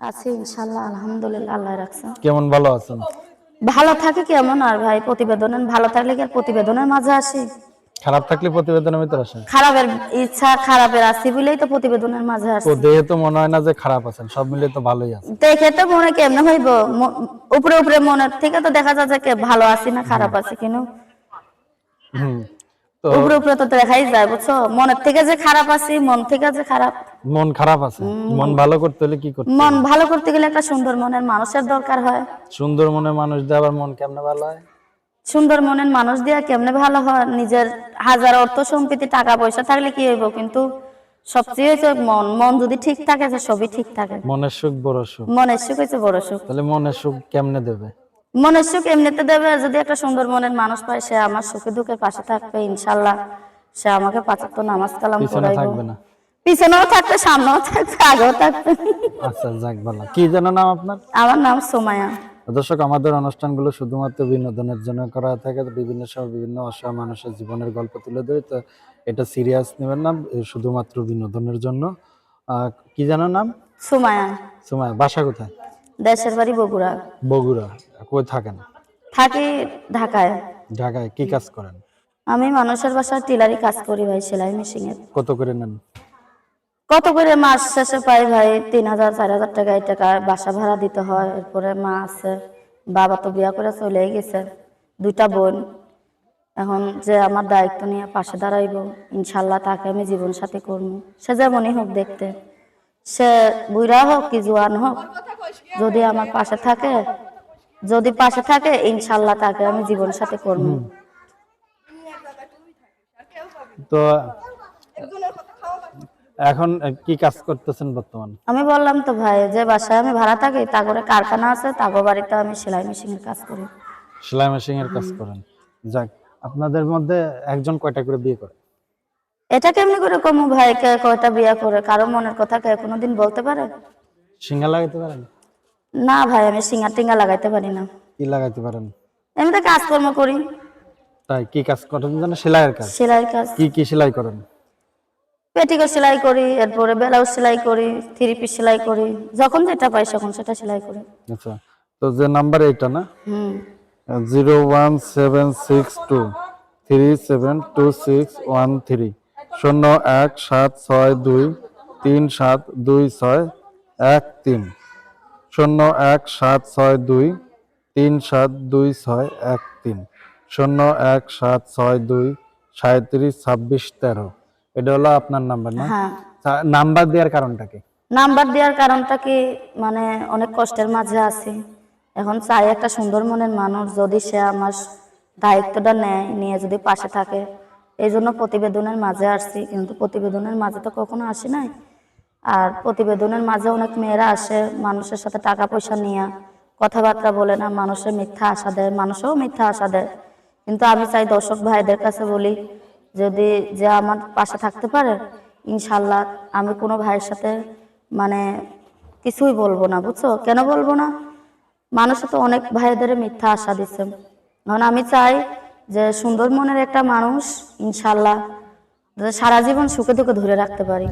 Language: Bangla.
আছি ইনশাল্লাহ আলহামদুলিল্লাহ আল্লাহ রাখছে। কেমন ভালো আছেন? ভালো থাকে কেমন? আর ভাই প্রতিবেদনের ভালো থাকলে কি আর প্রতিবেদনের মাঝে আসি? খারাপ থাকলে প্রতিবেদনের ভিতরে আসেন। খারাপের ইচ্ছা খারাপের আসি বলেই তো প্রতিবেদনের মাঝে তো আসি। দেহে তো মনে হয় না যে খারাপ আছেন সব মিলিয়ে তো ভালোই আছে। দেখে তো মনে কেমনে হইব? উপরে উপরে মনের থেকে তো দেখা যাচ্ছে যে কে ভালো আছি না খারাপ আছি কেন? হুম। তো উপরে উপরে তো দেখাই যায় বুঝছ? মনের থেকে যে খারাপ আছি মন থেকে যে খারাপ। মন খারাপ আছে? মন ভালো করতে হলে কি করতে মন ভালো করতে গেলে একটা সুন্দর মনের মানুষের দরকার হয়। সুন্দর মানুষ দিয়ে আবার মন কেমনে ভালো হয়? সুন্দর মনের মানুষ দিয়া কেমনে ভালো হয়? নিজের হাজার অর্থ সম্পত্তি টাকা পয়সা থাকলে কি হইব? কিন্তু সবচেয়ে হচ্ছে মন। মন যদি ঠিক থাকে যে সবই ঠিক থাকে। মনের সুখ বড় সুখ। মনের সুখ হচ্ছে বড় সুখ। তাহলে মনের সুখ কেমনে দেবে? মনের সুখ এমনিতে দেবে যদি একটা সুন্দর মনের মানুষ পায় সে আমার সুখে দুঃখে পাশে থাকবে ইনশাল্লাহ। সে আমাকে পাঁচাত্ত নামাজ কালাম পিছনেও থাকবে সামনেও থাকবে আগেও থাকবে। আচ্ছা যাক ভালো। কি যেন নাম আপনার? আমার নাম সোমায়া দর্শক আমাদের অনুষ্ঠানগুলো শুধুমাত্র বিনোদনের জন্য করা থাকে বিভিন্ন সময় বিভিন্ন অসহায় মানুষের জীবনের গল্প তুলে ধরে তো এটা সিরিয়াস নেবেন না শুধুমাত্র বিনোদনের জন্য। কি যেন নাম? সুমায়া সুমায়া বাসা কোথায়? দেশের বাড়ি বগুড়া। বগুড়া কই থাকেন? থাকি ঢাকায়। ঢাকায় কি কাজ করেন? আমি মানুষের বাসায় টিলারি কাজ করি ভাই সেলাই মেশিন এর কত করে নেন? কত করে মাস শেষে পাই ভাই তিন হাজার চার হাজার টাকা এই টাকা। বাসা ভাড়া দিতে হয় এরপরে মা আছে বাবা তো বিয়া করে চলে গেছে দুইটা বোন। এখন যে আমার দায়িত্ব নিয়ে পাশে দাঁড়াইব ইনশাল্লাহ তাকে আমি জীবন সাথে করব। সে যেমনই হোক দেখতে। সে বুড়া হোক কি জোয়ান হোক যদি আমার পাশে থাকে যদি পাশে থাকে ইনশাল্লাহ তাকে আমি জীবন সাথী করব। তো এখন কি কাজ করতেছেন বর্তমান? আমি বললাম তো ভাই যে বাসায় আমি ভাড়া থাকি তা করে কারখানা আছে তাগো বাড়িতে আমি সেলাই মেশিনের কাজ করি। সেলাই মেশিন এর কাজ করেন। যাক আপনাদের মধ্যে একজন কয়টা করে বিয়ে করে? এটা কেমনি করে কমু ভাই কে কয়টা বিয়া করে? কারও মনের কথা কে কোনোদিন বলতে পারে? সিঙ্গা লাগাইতে পারেন না ভাই আমি সিঙ্গা টিঙ্গা লাগাইতে পারি না। কি লাগাইতে পারেন? এমনিতে কাজকর্ম করি। তাই কি কাজ করেন জানেন? সেলাইয়ের কাজ। সেলাই কাজ। কি কি সেলাই করেন? পেটিকো সেলাই করি এরপরে ব্লাউজ সেলাই করি থ্রি পিস সেলাই করি যখন যেটা পাই তখন সেটা সেলাই করি। আচ্ছা তো যে নাম্বার এইটা না? হুম। Zero one seven six two three seven two six one three শূন্য এক সাত ছয় দুই তিন সাত দুই ছয় এক তিন। শূন্য এক সাত ছয় দুই তিন সাত দুই ছয় এক তিন। শূন্য এক সাত ছয় দুই সাঁত্রিশ ছাব্বিশ তেরো। এটা হলো আপনার নাম্বার না? হ্যাঁ। নাম্বার দেওয়ার কারণটা কি? নাম্বার দেওয়ার কারণটা কি? মানে অনেক কষ্টের মাঝে আছি। এখন চাই একটা সুন্দর মনের মানুষ যদি সে আমার দায়িত্বটা নেয় নিয়ে যদি পাশে থাকে। এই জন্য প্রতিবেদনের মাঝে আসছি কিন্তু প্রতিবেদনের মাঝে তো কখনো আসি নাই। আর প্রতিবেদনের মাঝে অনেক মেয়েরা আসে মানুষের সাথে টাকা পয়সা নিয়ে, কথাবার্তা বলে না, মানুষের মিথ্যা আশা দেয়, মানুষেও মিথ্যা আশা দেয়। কিন্তু আমি চাই দর্শক ভাইদের কাছে বলি, যদি যে আমার পাশে থাকতে পারে ইনশাল্লাহ আমি কোনো ভাইয়ের সাথে মানে কিছুই বলব না, বুঝছ? কেন বলব না? মানুষে তো অনেক ভাইদের মিথ্যা আশা দিচ্ছে এখন আমি চাই যে সুন্দর মনের একটা মানুষ ইনশাল্লাহ সারা জীবন সুখে দুঃখে ধরে রাখতে পারি।